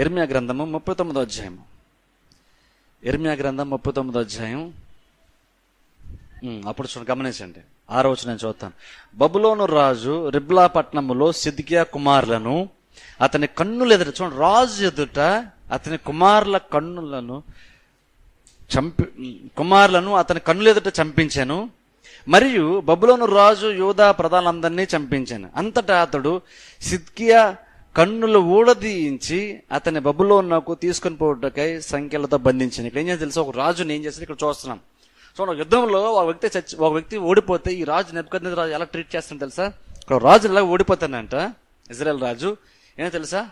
ఇర్మియా గ్రంథము ముప్పై తొమ్మిదో అధ్యాయము. ఇర్మియా గ్రంథం ముప్పై తొమ్మిదో అధ్యాయం. అప్పుడు చూడండి గమనించండి. ఆరో వచ్చి నేను చూస్తాను బబులోను రాజు రిబ్లా పట్నములో సిద్కియా కుమారులను అతని కన్నులు ఎదుట చూడండి రాజు ఎదుట అతని కుమారుల కన్నులను చంపి కుమారులను అతని కన్నులు ఎదుట చంపించాను. మరియు బబులోను రాజు యోధా ప్రధానులందరినీ చంపించాను. అంతటా అతడు సిద్కియా కన్నులు ఊడదీయించి అతని బబులోనకు తీసుకొని పోవటకై సంఖ్యలతో బంధించింది. ఇక్కడ ఏం చేసి తెలుసు? ఒక రాజుని ఏం చేసి ఇక్కడ చూస్తున్నాం. సో ఒక యుద్ధంలో ఒక వ్యక్తి చచ్చి ఒక వ్యక్తి ఓడిపోతే ఈ రాజు నెప్పుకొంది రాజు ఎలా ట్రీట్ చేస్తాను తెలుసా? ఇక్కడ రాజు ఎలా ఓడిపోతానంట ఇజ్రాయెల్ రాజు. ఏమో తెలుసా?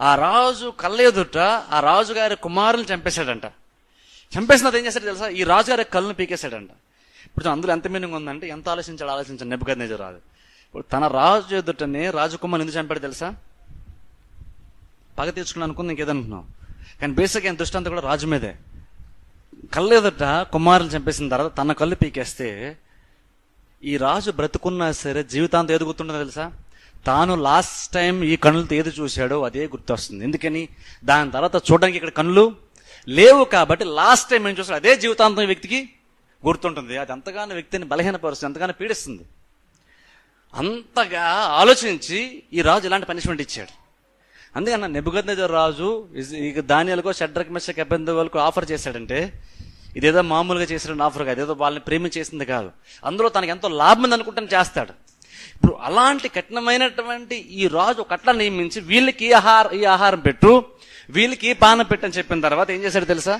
ఆ రాజు కళ్ళ ఎదుట ఆ రాజుగారి కుమారుని చంపేశాడంట. చంపేసినది ఏం చేశాడు తెలుసా? ఈ రాజుగారి కళ్ళను పీకేశాడంట. ఇప్పుడు అందులో ఎంత మీనింగ్ ఉందంటే ఎంత ఆలోచించాడు? ఆలోచించాడు నెప్పుకొంది రాజు. ఇప్పుడు తన రాజు ఎదుటనే రాజకుమారుని ఎందుకు చంపాడు తెలుసా? పగ తీర్చుకుని అనుకుంది ఇంకేదనుకున్నావు కానీ బేసిక్ ఆయన దృష్టి అంతా కూడా రాజు మీదే. కళ్ళు ఎదుట కుమారులు చంపేసిన తర్వాత తన కళ్ళు పీకేస్తే ఈ రాజు బ్రతుకున్నా సరే జీవితాంతం ఏది గుర్తుంటుందో తెలుసా? తాను లాస్ట్ టైం ఈ కన్నులతో ఏది చూశాడో అదే గుర్తొస్తుంది. ఎందుకని? దాని తర్వాత చూడడానికి ఇక్కడ కన్నులు లేవు కాబట్టి లాస్ట్ టైం ఏం చూసాడు అదే జీవితాంతం వ్యక్తికి గుర్తుంటుంది. అది అంతగానో వ్యక్తిని బలహీనపరుస్తుంది అంతగానో పీడిస్తుంది. అంతగా ఆలోచించి ఈ రాజు ఇలాంటి పనిష్మెంట్ ఇచ్చాడు. అందుకన్న నెబుగద్నెజర్ రాజు ఇక దానియాలకు షడ్రక్ మెషక్ అభ్యంతరాలకు ఆఫర్ చేశాడంటే ఇదేదో మామూలుగా చేసిన ఆఫర్ కాదు ఏదో వాళ్ళని ప్రేమించేసింది కాదు. అందులో తనకి ఎంతో లాభం ఉంది అనుకుంటాను చేస్తాడు. ఇప్పుడు అలాంటి కఠినమైనటువంటి ఈ రాజు కట్ల నియమించి వీళ్ళకి ఈ ఆహారం ఈ ఆహారం పెట్టు వీళ్ళకి పానం పెట్టని చెప్పిన తర్వాత ఏం చేశాడు తెలుసా?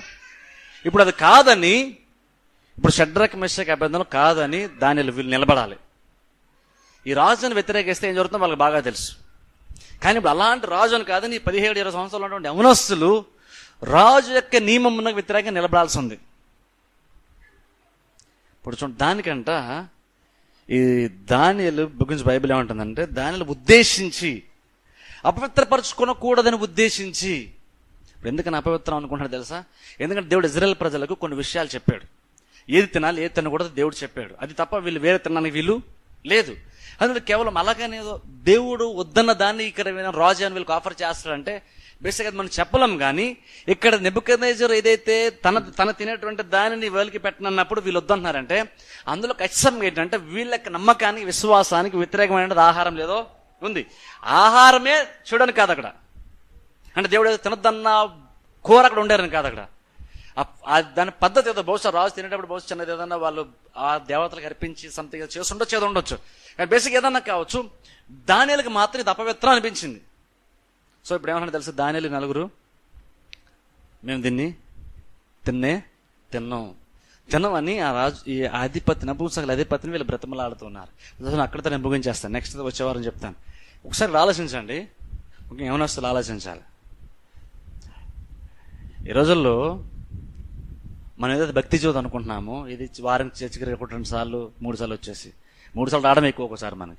ఇప్పుడు అది కాదని ఇప్పుడు షడ్రక్ మెషక్ అభ్యంతరం కాదని దానిలో వీళ్ళు నిలబడాలి. ఈ రాజుని వ్యతిరేకిస్తే ఏం జరుగుతుందో వాళ్ళకి బాగా తెలుసు. కానీ ఇప్పుడు అలాంటి రాజు అని కాదని పదిహేడు ఇరవై సంవత్సరాలు ఉన్నటువంటి యవనస్తులు రాజు యొక్క నియమమునకు వ్యతిరేకంగా నిలబడాల్సి ఉంది ఇప్పుడు చూడండి దానికంట ఈ దానియలు గురించి బైబిల్ ఏమంటుందంటే దానిలు ఉద్దేశించి అపవిత్రపరచుకోనకూడదని ఉద్దేశించి. ఇప్పుడు ఎందుకని అపవిత్రం అనుకుంటున్నాడు తెలుసా? ఎందుకంటే దేవుడు ఇజ్రాయెల్ ప్రజలకు కొన్ని విషయాలు చెప్పాడు. ఏది తినాలి ఏది తినకూడదు దేవుడు చెప్పాడు. అది తప్ప వీళ్ళు వేరే తినడానికి వీలు లేదు. అందులో కేవలం అలాగనేదో దేవుడు వద్దన్న దాన్ని ఇక్కడ రాజు అని వీళ్ళకి ఆఫర్ చేస్తాడంటే బేసిక్గా మనం చెప్పలేం కానీ ఇక్కడ నెబుకనేజర్ ఏదైతే తన తన తినేటువంటి దానిని వేలికి పెట్టనన్నప్పుడు వీళ్ళు వద్దంటున్నారంటే అందులో ఖచ్చితంగా ఏంటంటే వీళ్ళకి నమ్మకానికి విశ్వాసానికి వ్యతిరేకమైనది ఆహారం లేదో ఉంది. ఆహారమే చూడని కాదు అక్కడ. అంటే దేవుడు ఏదో తినద్దన్న కూర అక్కడ ఉండారని కాదు అక్కడ. దాని పద్ధతి ఏదో బహుశా రాజు తినేటప్పుడు బహుశా చిన్నది ఏదన్నా వాళ్ళు ఆ దేవతలకు అర్పించి సంథింగ్ చేసి ఉండొచ్చు ఏదో ఉండొచ్చు. కానీ బేసిక్ ఏదన్నా కావచ్చు దానిలకు మాత్రం ఇది అపవిత్రం అనిపించింది. సో ఇప్పుడు ఏమన్నా తెలుసు? దానిలు నలుగురు మేము దీన్ని తిన్నే తిన్నాం. తినమని ఆ రాజు ఈ అధిపతి నపుంసకుల అధిపతిని వీళ్ళు బ్రతమలాడుతున్నారు. అక్కడ అక్కడితో నేను ముగించేస్తాను. నెక్స్ట్ వచ్చేవారం చెప్తాను. ఒకసారి ఆలోచించండి. ఏమైనా వస్తుంది ఆలోచించాలి. ఈ రోజుల్లో మనం ఏదైతే భక్తి జీవితం అనుకుంటున్నామో ఇది వారం చర్చికి ఒకటి రెండు సార్లు మూడు సార్లు వచ్చేసి. మూడు సార్లు రావడం ఎక్కువ ఒకసారి మనకి.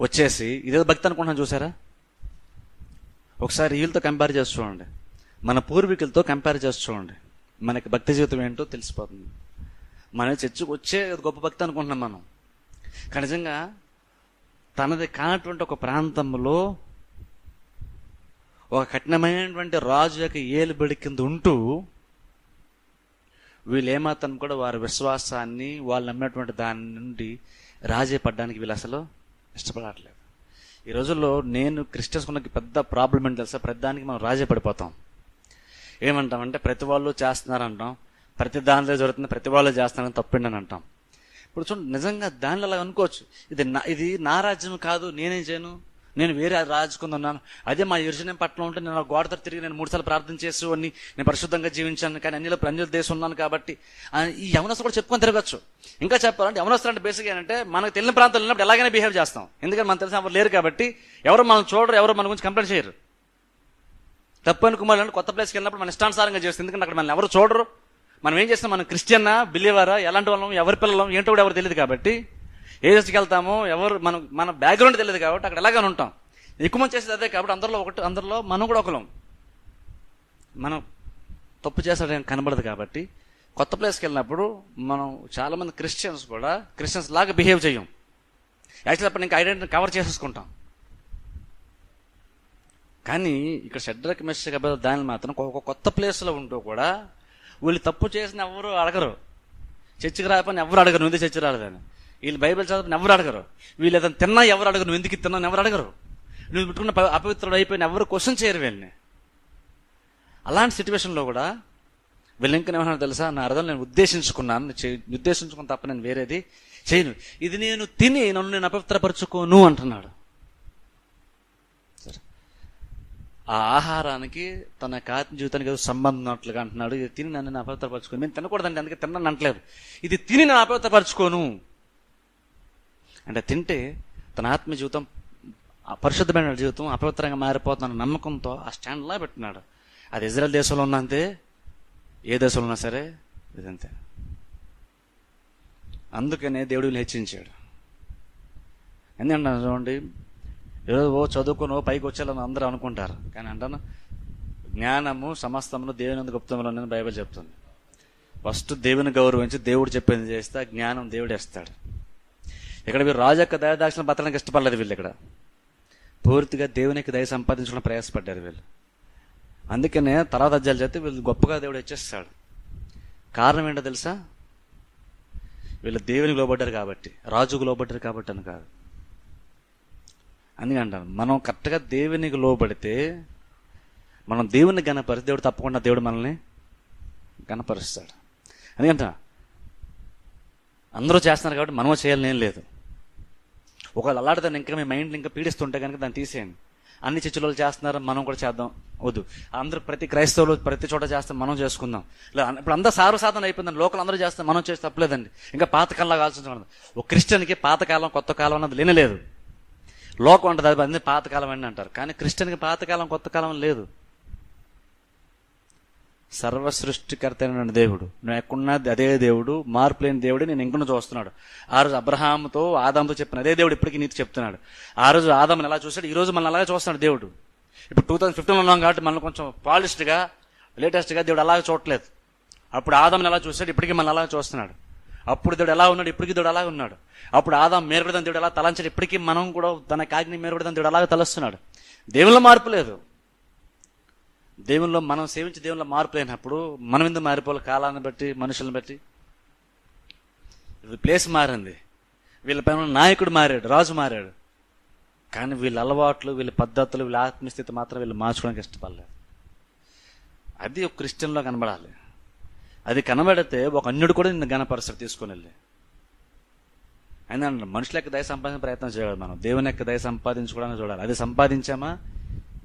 వచ్చేసి ఇదేదో భక్తి అనుకుంటున్నాం చూసారా? ఒకసారి వీళ్ళతో కంపేర్ చేసి చూడండి. మన పూర్వీకులతో కంపేర్ చేసి చూడండి. మనకి భక్తి జీవితం ఏంటో తెలిసిపోతుంది. మన చర్చకు వచ్చే గొప్ప భక్తి అనుకుంటున్నాం మనం. కానీ నిజంగా తనది కానటువంటి ఒక ప్రాంతంలో ఒక కఠినమైనటువంటి రాజు యొక్క ఏలుబడి కింద ఉంటూ వీళ్ళేమాత్రం కూడా వారి విశ్వాసాన్ని వాళ్ళు నమ్మినటువంటి దాని నుండి రాజీ పడ్డానికి వీళ్ళు అసలు ఇష్టపడట్లేదు. ఈ రోజుల్లో నేను క్రిస్టియన్స్ ఉన్న పెద్ద ప్రాబ్లం ఏంటి తెలుసా? ప్రతి దానికి మనం రాజీ పడిపోతాం ఏమంటామంటే ప్రతి వాళ్ళు చేస్తున్నారంటాం. ప్రతి దానిలో జరుగుతుంది ప్రతి వాళ్ళు చేస్తున్నారని తప్పిండని అంటాం. ఇప్పుడు చూడండి నిజంగా దానిలో అలా అనుకోవచ్చు. ఇది నా ఇది నా రాజ్యం కాదు నేనేం చేయను? నేను వేరే రాజుకుంది ఉన్నాను అదే మా యుర్జనం పట్ల ఉంటే నేను ఆ గోడతో తిరిగి నేను మూడుసార్లు ప్రార్థన చేసేవాడిని నేను పరిశుద్ధంగా జీవించాను. కానీ అన్నిలో అన్యుల దేశం ఉన్నాను కాబట్టి ఈ యవనస్తులు కూడా చెప్పుకొని తిరగచ్చు. ఇంకా చెప్పాలంటే యవనస్తులు అంటే బేసిక్ ఏంటంటే మనకు తెలియని ప్రాంతాలు ఉన్నప్పుడు ఎలాగైనా బిహేవ్ చేస్తాం. ఎందుకంటే మనకు తెలిసిన ఎవరు లేరు కాబట్టి ఎవరు మనం చూడరు ఎవరు మన గురించి కంప్లైంట్ చేయరు. తప్పని కుమారులు అంటే కొత్త ప్లేస్కి వెళ్ళినప్పుడు మన ఇష్టానుసారంగా చేస్తుంది. ఎందుకంటే అక్కడ మనం ఎవరు చూడరు. మనం ఏం చేస్తాం మనం క్రిస్టియన్నా బిలీవరా ఎలాంటి వాళ్ళం ఎవరి పిల్లలం ఏంటో కూడా ఎవరు తెలియదు కాబట్టి ఏ దశకి వెళ్తామో ఎవరు మనం మన బ్యాక్గ్రౌండ్ తెలియదు కాబట్టి అక్కడ ఎలాగని ఉంటాం. ఎక్కువ మంది చేసేది అదే కాబట్టి అందరిలో ఒకటి అందరిలో మనం కూడా ఒకలం. మనం తప్పు చేస్తాడని కనబడదు కాబట్టి కొత్త ప్లేస్కి వెళ్ళినప్పుడు మనం చాలామంది క్రిస్టియన్స్ కూడా క్రిస్టియన్స్ లాగా బిహేవ్ చేయం. యాక్చువల్లీ అప్పుడు ఇంకా ఐడెంటిటీ కవర్ చేసేసుకుంటాం. కానీ ఇక్కడ షడ్రక్ కాబట్టి దాని మాత్రం ఒక కొత్త ప్లేస్లో ఉంటూ కూడా వీళ్ళు తప్పు చేసిన ఎవరు అడగరు. చర్చికి రాకపోయినా ఎవరు అడగరు నువ్వు చర్చి రాలేదని. వీళ్ళు బైబిల్ చదవని ఎవరు అడగరు. వీళ్ళు ఏదైనా తిన్నా ఎవరు అడగరు. నువ్వు ఎందుకు తిన్నాను ఎవరు అడగరు. నువ్వు పెట్టుకున్న అపవిత్రుడు అయిపోయిన ఎవరు క్వశ్చన్ చేయరు వీళ్ళని. అలాంటి సిచ్యువేషన్లో కూడా వీళ్ళు ఇంకనేమన్నా తెలుసా? నా అర్థం నేను ఉద్దేశించుకున్నాను. చే- ఉద్దేశించుకున్న తప్ప నేను వేరేది చేయను. ఇది నేను తిని నన్ను నేను అపవిత్రపరచుకోను అంటున్నాడు. సరే. ఆ ఆహారానికి తన కాతి జీవితానికి ఏదో సంబంధం ఉన్నట్లుగా అంటున్నాడు. ఇది తిని నన్ను నేను అపవిత్రపరచుకోను. నేను తినకూడదండి అందుకే తిన్నాను అంటలేదు. ఇది తిని నేను అపవిత్రపరచుకోను. అంటే తింటే తన ఆత్మ జీవితం ఆ పరిశుద్ధమైన జీవితం అపవిత్రంగా మారిపోతున్న నమ్మకంతో ఆ స్టాండ్లా పెట్టినాడు అది ఇజ్రాయల్ దేశంలో ఉన్నా అంతే ఏ దేశంలో ఉన్నా సరే ఇదంతే. అందుకనే దేవుడు హెచ్చించాడు ఎందుకంటే చూడండి ఏదో చదువుకునో పైకి వచ్చేయాలని అందరూ అనుకుంటారు. కానీ అంటాను జ్ఞానము సమస్తమును దేవుని అందు గుప్తంలో బైబిల్ చెప్తుంది. ఫస్ట్ దేవుని గౌరవించి దేవుడు చెప్పింది చేస్తే జ్ఞానం దేవుడు ఇస్తాడు ఇక్కడ వీరు రాజు యొక్క దయదాక్షణ బతడానికి ఇష్టపడలేదు వీళ్ళు ఇక్కడ. పూర్తిగా దేవునికి దయ సంపాదించుకుని ప్రయాసపడ్డారు వీళ్ళు. అందుకనే తర్వాత అధ్యాయులు చేస్తే వీళ్ళు గొప్పగా దేవుడు ఇచ్చేస్తాడు కారణం ఏంటో తెలుసా? వీళ్ళు దేవునికి లోబడ్డారు కాబట్టి రాజుకు లోబడ్డారు కాబట్టి అని కాదు. అందుకే అంటాను మనం కరెక్ట్గా దేవునికి లోబడితే మనం దేవుని గణపరిచి దేవుడు తప్పకుండా దేవుడు మనల్ని గణపరుస్తాడు. ఎందుకంట అందరూ చేస్తున్నారు కాబట్టి మనము చేయాలని ఏం లేదు. ఒకవేళ అలాంటిదాన్ని ఇంకా మీ మైండ్ ఇంకా పీడిస్తుంటే కనుక దాన్ని తీసేయండి. అన్ని చర్చలు చేస్తున్నారు మనం కూడా చేద్దాం. వద్దు. అందరూ ప్రతి క్రైస్తవులు ప్రతి చోట చేస్తాం మనం చేసుకుందాం. ఇలా ఇప్పుడు అందరూ సార్వసాధన అయిపోయిందండి. లోకల్ అందరూ చేస్తాం మనం చేస్తే తప్పలేదండి. ఇంకా పాతకాలంలో ఆలోచించడం ఒక క్రిస్టియన్కి పాతకాలం కొత్త కాలం అన్నది లేనలేదు లోకం ఉంటుంది అది అన్ని పాతకాలం అని అంటారు. కానీ క్రిస్టియన్కి పాతకాలం కొత్త కాలం లేదు. సర్వసృష్టికర్తైన దేవుడు. నువ్వు ఎక్కడున్నా అదే దేవుడు మార్పు లేని దేవుడు నేను ఇంకొన చూస్తున్నాడు. ఆ రోజు అబ్రహాంతో ఆదాంతో చెప్పిన అదే దేవుడు ఇప్పటికీ నీతి చెప్తున్నాడు. ఆ రోజు ఆదాంని ఎలా చూశాడు? ఈ రోజు మనల్ని అలాగే చూస్తున్నాడు దేవుడు. ఇప్పుడు టూ థౌసండ్ ఫిఫ్టీన్లో ఉన్నాం కాబట్టి మనం కొంచెం పాలిష్డ్గా లేటెస్ట్గా దేవుడు అలాగే చూడట్లేదు. అప్పుడు ఆదాంని ఎలా చూశాడు? ఇప్పటికీ మనల్ని అలాగే చూస్తున్నాడు. అప్పుడు దేవుడు ఎలా ఉన్నాడు? ఇప్పటికీ దేవుడు అలాగే ఉన్నాడు. అప్పుడు ఆదాం మేరకూడదని దేవుడు ఎలా తలంచాడు? ఇప్పటికీ మనం కూడా తన కాగ్ని మేరకూడదని దేవుడు అలాగే తలస్తున్నాడు. దేవుళ్ళ మార్పు లేదు. దేవుల్లో మనం సేవించే దేవుల్లో మార్పు లేనప్పుడు మనం ఎందుకు మారిపోవాలి కాలాన్ని బట్టి మనుషులను బట్టి. ఇది ప్లేస్ మారింది. వీళ్ళ పైన నాయకుడు మారాడు రాజు మారాడు. కానీ వీళ్ళ అలవాట్లు వీళ్ళ పద్ధతులు వీళ్ళ ఆత్మస్థితి మాత్రం వీళ్ళు మార్చుకోవడానికి ఇష్టపడలేదు. అది ఒక క్రిస్టియన్లో కనబడాలి. అది కనబడితే ఒక అన్యుడు కూడా నిన్ను గణపరుస్తాడు తీసుకుని వెళ్ళి. అయినా మనుషుల యొక్క దయ సంపాదించే ప్రయత్నం చేయాలి మనం. దేవుని యొక్క దయ సంపాదించుకోవడానికి చూడాలి. అది సంపాదించామా?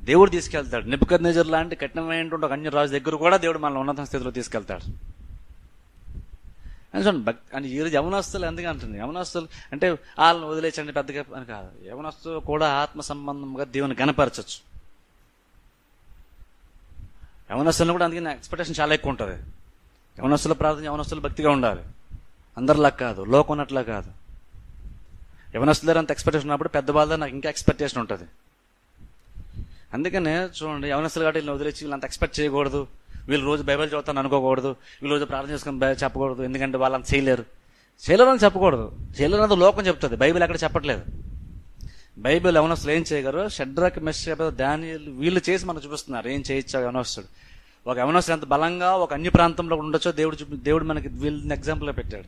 దేవుడు తీసుకెళ్తాడు. నిపుకర్ నేజర్ లాంటి కఠినమైనటువంటి ఒక అన్య రాజు దగ్గర కూడా దేవుడు మనల్ని ఉన్నత స్థితిలో తీసుకెళ్తాడు. అని చూడండి భక్తి అని ఈరోజు రోజు యవనస్తులు ఎందుకు అంటుంది? యవనస్తులు అంటే వాళ్ళని వదిలేచండి పెద్దగా అని కాదు. యవనస్తులు కూడా ఆత్మ సంబంధంగా దేవుని గనపరచచ్చు యవనస్తులను కూడా అందుకే ఎక్స్పెక్టేషన్ చాలా ఎక్కువ ఉంటుంది. యవనస్తుల ప్రార్థన యవనస్తులు భక్తిగా ఉండాలి. అందరిలా కాదు లోకం ఉన్నట్లా కాదు. యవనస్తులు అంత ఎక్స్పెక్టేషన్ ఉన్నప్పుడు పెద్దవాళ్ళ నాకు ఇంకా ఎక్స్పెక్టేషన్ ఉంటుంది. అందుకనే చూడండి యవనస్తులు కాబట్టి వీళ్ళని వదిలేసి వీళ్ళంత ఎక్స్పెక్ట్ చేయకూడదు. వీళ్ళు రోజు బైబిల్ చదువుతాను అనుకోకూడదు. వీళ్ళు రోజు ప్రార్థన చేసుకుని చెప్పకూడదు. ఎందుకంటే వాళ్ళని చేయలేరు. చేయలేరు అని చెప్పకూడదు. చేయలేరు అన్నది లోకం చెప్తుంది. బైబిల్ ఎక్కడ చెప్పట్లేదు. బైబిల్ యవనస్తులు ఏం చేయగలరు? షడ్రక్ మెస్ దానియలు వీళ్ళు చేసి మనకు చూపిస్తున్నారు. ఏం చేయొచ్చు యవనస్తుడు? ఒక యవనస్తుడు ఎంత బలంగా ఒక అన్య ప్రాంతంలో ఉండొచ్చో దేవుడు చూపి దేవుడు మనకి వీళ్ళని ఎగ్జాంపుల్గా పెట్టాడు.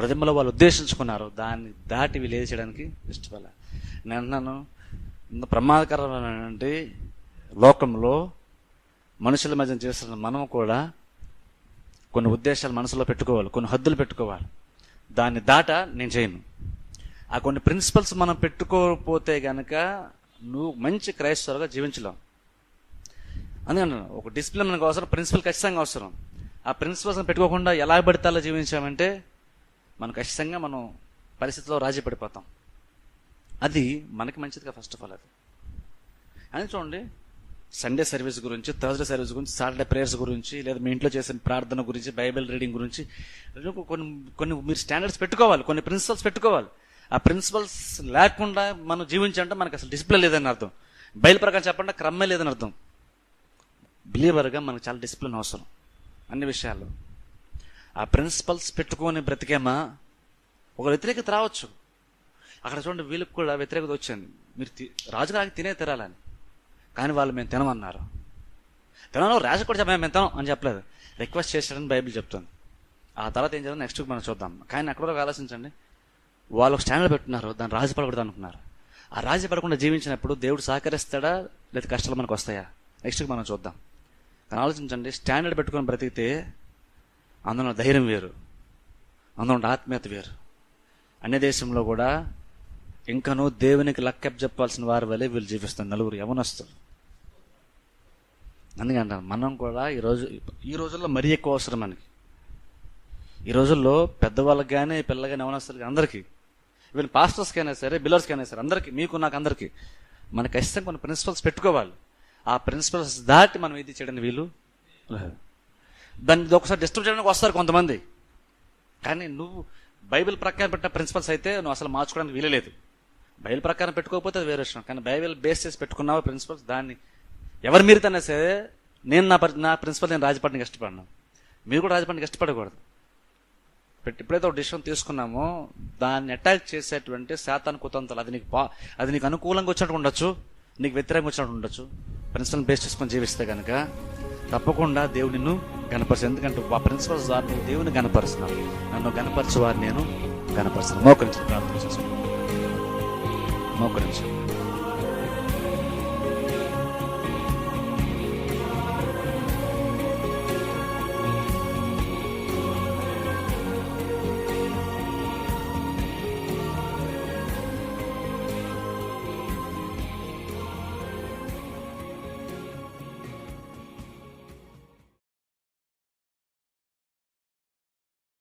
హృదయంలో వాళ్ళు ఉద్దేశించుకున్నారు. దాన్ని దాటి వీళ్ళు ఏది చేయడానికి ఇష్టపడ నేను అంటున్నాను ఇంత ప్రమాదకరమైనటువంటి లోకంలో మనుషుల మధ్య చేస్తున్న మనం కూడా కొన్ని ఉద్దేశాలు మనసులో పెట్టుకోవాలి కొన్ని హద్దులు పెట్టుకోవాలి. దాన్ని దాట నేను చేయను. ఆ కొన్ని ప్రిన్సిపల్స్ మనం పెట్టుకోకపోతే గనక నువ్వు మంచి క్రైస్తవులుగా జీవించలేవు. అందుకని ఒక డిసిప్లిన్ మనకు అవసరం ప్రిన్సిపల్ ఖచ్చితంగా అవసరం. ఆ ప్రిన్సిపల్స్ని పెట్టుకోకుండా ఎలా పడితే అలా జీవించామంటే మనం ఖచ్చితంగా మనం పరిస్థితిలో రాజీ పడిపోతాం అది మనకి మంచిదిగా ఫస్ట్ ఆఫ్ ఆల్ అది. అని చూడండి సండే సర్వీస్ గురించి థర్స్డే సర్వీస్ గురించి సాటర్డే ప్రేయర్స్ గురించి లేదా మీ ఇంట్లో చేసిన ప్రార్థన గురించి బైబిల్ రీడింగ్ గురించి కొన్ని కొన్ని మీరు స్టాండర్డ్స్ పెట్టుకోవాలి కొన్ని ప్రిన్సిపల్స్ పెట్టుకోవాలి. ఆ ప్రిన్సిపల్స్ లేకుండా మనం జీవించాలంటే మనకు అసలు డిసిప్లిన్ లేదని అర్థం. బయలు ప్రకారం చెప్పండి క్రమే లేదని అర్థం. బిలీవర్గా మనకు చాలా డిసిప్లిన్ అవసరం. అన్ని విషయాల్లో. ఆ ప్రిన్సిపల్స్ పెట్టుకొని బ్రతికేమా? ఒక వ్యతిరేకత రావచ్చు. అక్కడ చూడండి వీళ్ళకి కూడా వ్యతిరేకత వచ్చింది. మీరు తి- రాజుగారికి తినే తిరాలని కానీ వాళ్ళు మేము తినమన్నారు. తినను రాజు కూడా చెప్పాము మేము తినం అని చెప్పలేదు. రిక్వెస్ట్ చేశాడని బైబిల్ చెప్తుంది. ఆ తర్వాత ఏం చేద్దాం నెక్స్ట్ వీక్ మనం చూద్దాం. కానీ అక్కడ కూడా ఆలోచించండి. వాళ్ళు ఒక స్టాండర్డ్ పెట్టున్నారు దాన్ని రాజు పడకూడదు అనుకున్నారు. ఆ రాజు పడకుండా జీవించినప్పుడు దేవుడు సహకరిస్తాడా లేదా కష్టాలు మనకు వస్తాయా? నెక్స్ట్ మనం చూద్దాం. కానీ ఆలోచించండి స్టాండర్డ్ పెట్టుకొని బ్రతికితే అందులో ధైర్యం వేరు. అందులో ఉన్న ఆత్మీయత వేరు. అన్య దేశంలో కూడా ఇంకనూ దేవునికి లక్కెప్ చెప్పాల్సిన వారి వల్లే వీళ్ళు జీవిస్తారు నలుగురు యవనస్తులు. అందుకంట మనం కూడా ఈరోజు ఈ రోజుల్లో మరీ ఎక్కువ అవసరం మనకి. ఈ రోజుల్లో పెద్దవాళ్ళకి కానీ పిల్లలు కానీ యవనస్తులకి అందరికీ ఈవెన్ పాస్టర్స్కి అయినా సరే బిల్లర్స్కి అయినా సరే అందరికీ మీకు నాకు అందరికీ మనకి ఖచ్చితంగా కొన్ని ప్రిన్సిపల్స్ పెట్టుకోవాలి. ఆ ప్రిన్సిపల్స్ దాటి మనం ఇది చేయడానికి వీలు దాన్ని ఒకసారి డిస్టర్బ్ చేయడానికి వస్తారు కొంతమంది. కానీ నువ్వు బైబిల్ ప్రకారం పెట్టిన ప్రిన్సిపల్స్ అయితే నువ్వు అసలు మార్చుకోవడానికి వీలలేదు బైబిల్ ప్రకారం పెట్టుకోకపోతే అది వేరే విషయం. కానీ బైబిల్ బేస్ చేసి పెట్టుకున్నావు ప్రిన్సిపల్స్? దాన్ని ఎవరి మీరు సరే నేను నా నా ప్రిన్సిపల్ నేను రాజపడడానికి ఇష్టపడినా మీరు కూడా రాజపడడానికి ఇష్టపడకూడదు పెట్టి ఎప్పుడైతే ఒక డిసిషన్ తీసుకున్నామో దాన్ని అటాక్ చేసేటువంటి శాతాను కుతంత్రాలు. అది నీకు పా అది నీకు అనుకూలంగా వచ్చినట్టు ఉండొచ్చు నీకు వ్యతిరేకంగా వచ్చినట్టు ఉండొచ్చు. ప్రిన్సిపల్ బేస్ చేసుకొని జీవిస్తే కనుక తప్పకుండా దేవుడు నిన్ను గనపరచు ఎందుకంటే ఆ ప్రిన్సిపల్స్ ద్వారా నేను దేవుని గనపరుస్తున్నావు నన్ను గనపరచు వారు నేను గనపరుస్తున్నాను మోకరించి ప్రార్థన చేసుకున్నాను మోకరించి